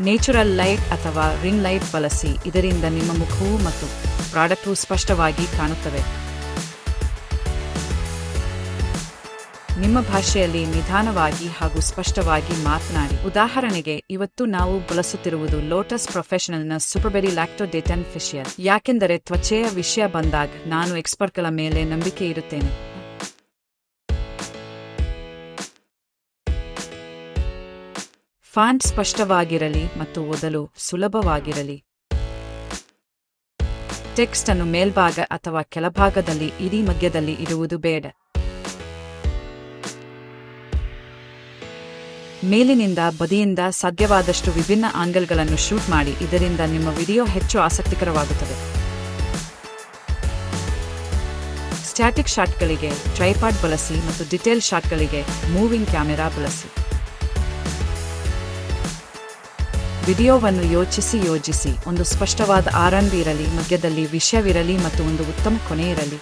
Natural light ಅಥವಾ ring light ಬಳಸಿ ಇದರಿಂದ ನಿಮ್ಮ ಮುಖವು ಮತ್ತು ಪ್ರಾಡಕ್ಟು ಸ್ಪಷ್ಟವಾಗಿ ಕಾಣುತ್ತವೆ. ನಿಮ್ಮ ಭಾಷೆಯಲ್ಲಿ ನಿಧಾನವಾಗಿ ಹಾಗೂ ಸ್ಪಷ್ಟವಾಗಿ ಮಾತನಾಡಿ. ಉದಾಹರಣೆಗೆ, ಇವತ್ತು ನಾವು ಬಳಸುತ್ತಿರುವುದು ಲೋಟಸ್ ಪ್ರೊಫೆಷನಲ್ನ ಸೂಪರ್ಬೆರಿ ಲ್ಯಾಕ್ಟೋ ಡೆಟನ್ ಫಿಶಿಯರ್ ಯಾಕೆಂದರೆ ತ್ವಚೆಯ ವಿಷಯ ಬಂದಾಗ ನಾನು ಎಕ್ಸ್ಪರ್ಟ್ಗಳ ಮೇಲೆ ನಂಬಿಕೆ ಇರುತ್ತೇನೆ ಫಾಂಟ್ ಸ್ಪಷ್ಟವಾಗಿರಲಿ ಮತ್ತು ಓದಲು ಸುಲಭವಾಗಿರಲಿ. ಟೆಕ್ಸ್ಟ್ ಅನ್ನು ಮೇಲ್ಭಾಗ ಅಥವಾ ಕೆಳಭಾಗದಲ್ಲಿ ಇಡೀ ಮಧ್ಯದಲ್ಲಿ ಇಡುವುದು ಬೇಡ. ಮೇಲಿನಿಂದ ಬದಿಯಿಂದ ಸಾಧ್ಯವಾದಷ್ಟು ವಿಭಿನ್ನ ಆಂಗಲ್ಗಳನ್ನು ಶೂಟ್ ಮಾಡಿ, ಇದರಿಂದ ನಿಮ್ಮ ವಿಡಿಯೋ ಹೆಚ್ಚು ಆಸಕ್ತಿಕರವಾಗುತ್ತದೆ. ಸ್ಟ್ಯಾಟಿಕ್ ಶಾಟ್ಗಳಿಗೆ ಟ್ರೈಪಾಡ್ ಬಳಸಿ ಮತ್ತು ಡಿಟೇಲ್ ಶಾಟ್ಗಳಿಗೆ ಮೂವಿಂಗ್ ಕ್ಯಾಮೆರಾ ಬಳಸಿ. ವಿಡಿಯೋವನ್ನು ಯೋಚಿಸಿ ಯೋಜಿಸಿ ಒಂದು ಸ್ಪಷ್ಟವಾದ ಆರಂಭ ಇರಲಿ ಮಧ್ಯದಲ್ಲಿ ವಿಷಯವಿರಲಿ ಮತ್ತು ಒಂದು ಉತ್ತಮ ಕೊನೆ ಇರಲಿ.